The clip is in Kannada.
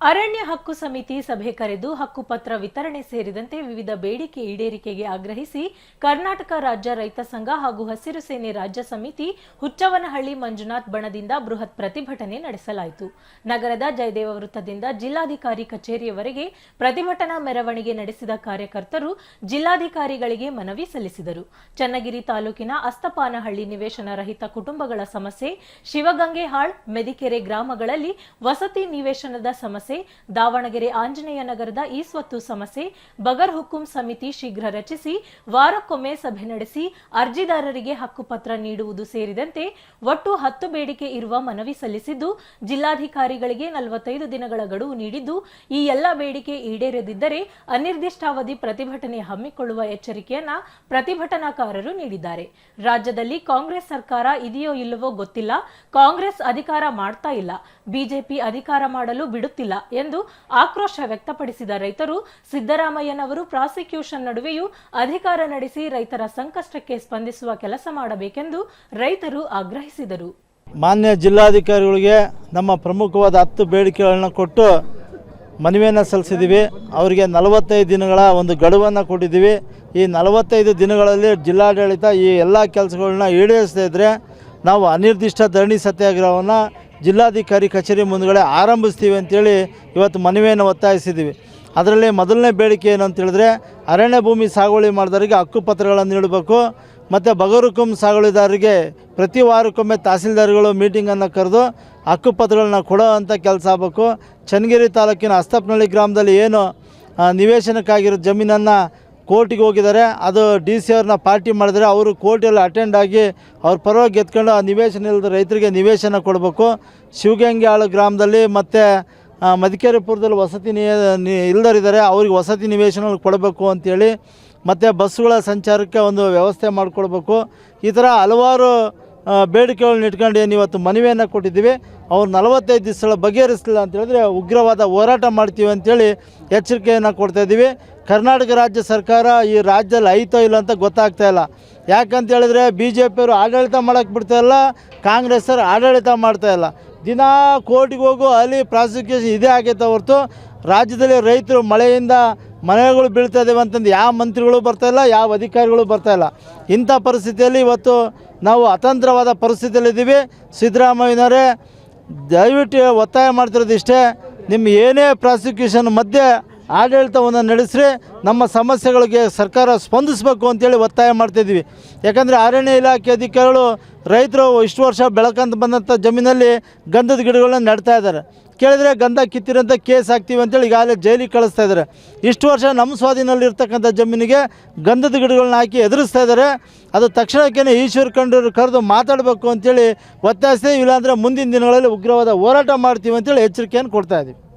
ಅರಣ್ಯ ಹಕ್ಕು ಸಮಿತಿ ಸಭೆ ಕರೆದು ಹಕ್ಕುಪತ್ರ ವಿತರಣೆ ಸೇರಿದಂತೆ ವಿವಿಧ ಬೇಡಿಕೆ ಈಡೇರಿಕೆಗೆ ಆಗ್ರಹಿಸಿ ಕರ್ನಾಟಕ ರಾಜ್ಯ ರೈತ ಸಂಘ ಹಾಗೂ ಹಸಿರು ಸೇನೆ ರಾಜ್ಯ ಸಮಿತಿ ಹುಚ್ಚವನಹಳ್ಳಿ ಮಂಜುನಾಥ್ ಬಣದಿಂದ ಬೃಹತ್ ಪ್ರತಿಭಟನೆ ನಡೆಸಲಾಯಿತು. ನಗರದ ಜಯದೇವ ವೃತ್ತದಿಂದ ಜಿಲ್ಲಾಧಿಕಾರಿ ಕಚೇರಿಯವರೆಗೆ ಪ್ರತಿಭಟನಾ ಮೆರವಣಿಗೆ ನಡೆಸಿದ ಕಾರ್ಯಕರ್ತರು ಜಿಲ್ಲಾಧಿಕಾರಿಗಳಿಗೆ ಮನವಿ ಸಲ್ಲಿಸಿದರು. ಚನ್ನಗಿರಿ ತಾಲೂಕಿನ ಅಸ್ತಪಾನಹಳ್ಳಿ ನಿವೇಶನ ರಹಿತ ಕುಟುಂಬಗಳ ಸಮಸ್ಯೆ, ಶಿವಗಂಗೆಹಾಳ್, ಮೆದಿಕೆರೆ ಗ್ರಾಮಗಳಲ್ಲಿ ವಸತಿ ನಿವೇಶನದ ಸಮಸ್ಯೆ ದಾವಣಗೆರೆ ಆಂಜನೇಯ ನಗರದ ಈ ಸ್ವತ್ತು ಸಮಸ್ಯೆ, ಬಗರ್ ಹುಕುಂ ಸಮಿತಿ ಶೀಘ್ರ ರಚಿಸಿ, ವಾರಕ್ಕೊಮ್ಮೆ ಸಭೆ ನಡೆಸಿ, ಅರ್ಜಿದಾರರಿಗೆ ಹಕ್ಕುಪತ್ರ ನೀಡುವುದು ಸೇರಿದಂತೆ ಒಟ್ಟು ಹತ್ತು ಬೇಡಿಕೆ ಇರುವ ಮನವಿ ಸಲ್ಲಿಸಿದ್ದು, ಜಿಲ್ಲಾಧಿಕಾರಿಗಳಿಗೆ ನಲವತ್ತೈದು ದಿನಗಳ ಗಡುವು ನೀಡಿದ್ದು, ಈ ಎಲ್ಲ ಬೇಡಿಕೆ ಈಡೇರದಿದ್ದರೆ ಅನಿರ್ದಿಷ್ಟಾವಧಿ ಪ್ರತಿಭಟನೆ ಹಮ್ಮಿಕೊಳ್ಳುವ ಎಚ್ಚರಿಕೆಯನ್ನ ಪ್ರತಿಭಟನಾಕಾರರು ನೀಡಿದ್ದಾರೆ. ರಾಜ್ಯದಲ್ಲಿ ಕಾಂಗ್ರೆಸ್ ಸರ್ಕಾರ ಇದೆಯೋ ಇಲ್ಲವೋ ಗೊತ್ತಿಲ್ಲ. ಕಾಂಗ್ರೆಸ್ ಅಧಿಕಾರ ಮಾಡ್ತಾ ಇಲ್ಲ. ಬಿಜೆಪಿ ಅಧಿಕಾರ ಮಾಡಲು ಬಿಡುತ್ತಿಲ್ಲ. ಎಂದು ಆಕ್ರೋಶ ವ್ಯಕ್ತಪಡಿಸಿದ ರೈತರು ಸಿದ್ದರಾಮಯ್ಯನವರು ಪ್ರಾಸಿಕ್ಯೂಷನ್ ನಡುವೆಯೂ ಅಧಿಕಾರ ನಡೆಸಿ ರೈತರ ಸಂಕಷ್ಟಕ್ಕೆ ಸ್ಪಂದಿಸುವ ಕೆಲಸ ಮಾಡಬೇಕೆಂದು ರೈತರು ಆಗ್ರಹಿಸಿದರು. ಮಾನ್ಯ ಜಿಲ್ಲಾಧಿಕಾರಿಗಳಿಗೆ ನಮ್ಮ ಪ್ರಮುಖವಾದ ಹತ್ತು ಬೇಡಿಕೆಗಳನ್ನು ಕೊಟ್ಟು ಮನವಿಯನ್ನು ಸಲ್ಲಿಸಿದ್ದೀವಿ ಅವರಿಗೆ ನಲವತ್ತೈದು ದಿನಗಳ ಒಂದು ಗಡುವನ್ನು ಕೊಟ್ಟಿದ್ದೀವಿ ಈ ನಲವತ್ತೈದು ದಿನಗಳಲ್ಲಿ ಜಿಲ್ಲಾಡಳಿತ ಈ ಎಲ್ಲ ಕೆಲಸಗಳನ್ನ ಈಡೇರಿಸದೇ ಇದ್ದರೆ ನಾವು ಅನಿರ್ದಿಷ್ಟ ಧರಣಿ ಸತ್ಯಾಗ್ರಹವನ್ನು ಜಿಲ್ಲಾಧಿಕಾರಿ ಕಚೇರಿ ಮುಂದುಗಡೆ ಆರಂಭಿಸ್ತೀವಿ ಅಂತೇಳಿ ಇವತ್ತು ಮನವಿಯನ್ನು ಒತ್ತಾಯಿಸಿದ್ದೀವಿ. ಅದರಲ್ಲಿ ಮೊದಲನೇ ಬೇಡಿಕೆ ಏನು ಅಂತೇಳಿದ್ರೆ ಅರಣ್ಯ ಭೂಮಿ ಸಾಗುವಳಿ ಮಾಡಿದವರಿಗೆ ಹಕ್ಕುಪತ್ರಗಳನ್ನು ನೀಡಬೇಕು. ಮತ್ತು ಬಗರುಕುಂ ಸಾಗುವಳಿದಾರರಿಗೆ ಪ್ರತಿ ವಾರಕ್ಕೊಮ್ಮೆ ತಹಸೀಲ್ದಾರ್ಗಳು ಮೀಟಿಂಗನ್ನು ಕರೆದು ಹಕ್ಕುಪತ್ರಗಳನ್ನ ಕೊಡೋ ಅಂಥ ಕೆಲಸ ಆಗಬೇಕು. ಚನ್ನಗಿರಿ ತಾಲೂಕಿನ ಅಸ್ತಪ್ನಳ್ಳಿ ಗ್ರಾಮದಲ್ಲಿ ಏನು ನಿವೇಶನಕ್ಕಾಗಿರೋ ಜಮೀನನ್ನು ಕೋರ್ಟಿಗೆ ಹೋಗಿದ್ದಾರೆ. ಅದು ಡಿ ಸಿ ಅವ್ರನ್ನ ಪಾರ್ಟಿ ಮಾಡಿದರೆ ಅವರು ಕೋರ್ಟಲ್ಲಿ ಅಟೆಂಡ್ ಆಗಿ ಅವ್ರ ಪರವಾಗಿ ಗೆದ್ಕೊಂಡು ಆ ನಿವೇಶನ ಇಲ್ಲದ ರೈತರಿಗೆ ನಿವೇಶನ ಕೊಡಬೇಕು. ಶಿವಗಂಗೆ ಗ್ರಾಮದಲ್ಲಿ ಮತ್ತು ಮದಿಕೇರಿಪುರದಲ್ಲಿ ವಸತಿ ನಿ ಇಲ್ದರಿದ್ದಾರೆ ಅವ್ರಿಗೆ ವಸತಿ ನಿವೇಶನ ಕೊಡಬೇಕು ಅಂಥೇಳಿ ಮತ್ತು ಬಸ್ಸುಗಳ ಸಂಚಾರಕ್ಕೆ ಒಂದು ವ್ಯವಸ್ಥೆ ಮಾಡಿಕೊಡ್ಬೇಕು. ಈ ಥರ ಹಲವಾರು ಬೇಡಿಕೆಗಳನ್ನ ಇಟ್ಕೊಂಡು ಏನು ಇವತ್ತು ಮನವಿಯನ್ನು ಕೊಟ್ಟಿದ್ದೀವಿ. ಅವ್ರು ನಲವತ್ತೈದು ದಿವಸಗಳ ಬಗೆಹರಿಸಲಿಲ್ಲ ಅಂತ ಹೇಳಿದ್ರೆ ಉಗ್ರವಾದ ಹೋರಾಟ ಮಾಡ್ತೀವಿ ಅಂತೇಳಿ ಎಚ್ಚರಿಕೆಯನ್ನು ಕೊಡ್ತಾ ಇದ್ದೀವಿ. ಕರ್ನಾಟಕ ರಾಜ್ಯ ಸರ್ಕಾರ ಈ ರಾಜ್ಯದಲ್ಲಿ ಐತೋ ಇಲ್ಲ ಅಂತ ಗೊತ್ತಾಗ್ತಾ ಇಲ್ಲ. ಯಾಕಂತ ಹೇಳಿದ್ರೆ ಬಿ ಜೆ ಪಿಯವರು ಆಡಳಿತ ಮಾಡೋಕ್ಕೆ ಬಿಡ್ತಾ ಇಲ್ಲ ಕಾಂಗ್ರೆಸ್ಸರು ಆಡಳಿತ ಮಾಡ್ತಾ ಇಲ್ಲ. ದಿನ ಕೋರ್ಟಿಗೆ ಹೋಗು, ಅಲ್ಲಿ ಪ್ರಾಸಿಕ್ಯೂಷನ್ ಇದೇ ಆಗೈತೆ ಹೊರತು. ರಾಜ್ಯದಲ್ಲಿ ರೈತರು ಮಳೆಯಿಂದ ಮನೆಗಳು ಬೀಳ್ತಾ ಇದ್ದಾವೆ ಅಂತಂದು ಯಾವ ಮಂತ್ರಿಗಳು ಇಲ್ಲ, ಯಾವ ಅಧಿಕಾರಿಗಳು ಬರ್ತಾ ಇಲ್ಲ. ಇಂಥ ಪರಿಸ್ಥಿತಿಯಲ್ಲಿ ಇವತ್ತು ನಾವು ಅತಂತ್ರವಾದ ಪರಿಸ್ಥಿತಿಯಲ್ಲಿದ್ದೀವಿ ಸಿದ್ದರಾಮಯ್ಯನವರೇ, ದಯವಿಟ್ಟು ಒತ್ತಾಯ ಮಾಡ್ತಿರೋದು ಇಷ್ಟೇ. ನಿಮ್ಮ ಏನೇ ಪ್ರಾಸಿಕ್ಯೂಷನ್ ಮಧ್ಯೆ ಆಡಳಿತವನ್ನು ನಡೆಸ್ರೆ ನಮ್ಮ ಸಮಸ್ಯೆಗಳಿಗೆ ಸರ್ಕಾರ ಸ್ಪಂದಿಸಬೇಕು ಅಂತೇಳಿ ಒತ್ತಾಯ ಮಾಡ್ತಿದ್ದೀವಿ. ಯಾಕಂದರೆ ಅರಣ್ಯ ಇಲಾಖೆ ಅಧಿಕಾರಿಗಳು ರೈತರು ಇಷ್ಟು ವರ್ಷ ಬೆಳಕಂತ ಬಂದಂಥ ಜಮೀನಲ್ಲಿ ಗಂಧದ ಗಿಡಗಳನ್ನ ನೆಡ್ತಾ ಇದ್ದಾರೆ. ಕೇಳಿದ್ರೆ ಗಂಧ ಕಿತ್ತಿರೋಂಥ ಕೇಸ್ ಹಾಕ್ತೀವಿ ಅಂತೇಳಿ ಈಗಾಗಲೇ ಜೈಲಿಗೆ ಕಳಿಸ್ತಾ ಇದ್ದಾರೆ. ಇಷ್ಟು ವರ್ಷ ನಮ್ಮ ಸ್ವಾಧೀನಲ್ಲಿರ್ತಕ್ಕಂಥ ಜಮೀನಿಗೆ ಗಂಧದ ಗಿಡಗಳನ್ನ ಹಾಕಿ ಎದುರಿಸ್ತಾ ಇದ್ದಾರೆ. ಅದು ತಕ್ಷಣಕ್ಕೇ ಈಶ್ವರ್ ಕಂಡು ಕರೆದು ಮಾತಾಡಬೇಕು ಅಂತೇಳಿ ಒತ್ತಾಯಿಸ್ತೀವಿ ಇಲ್ಲಾಂದರೆ ಮುಂದಿನ ದಿನಗಳಲ್ಲಿ ಉಗ್ರವಾದ ಹೋರಾಟ ಮಾಡ್ತೀವಿ ಅಂತೇಳಿ ಎಚ್ಚರಿಕೆಯನ್ನು ಕೊಡ್ತಾ ಇದ್ದೀವಿ.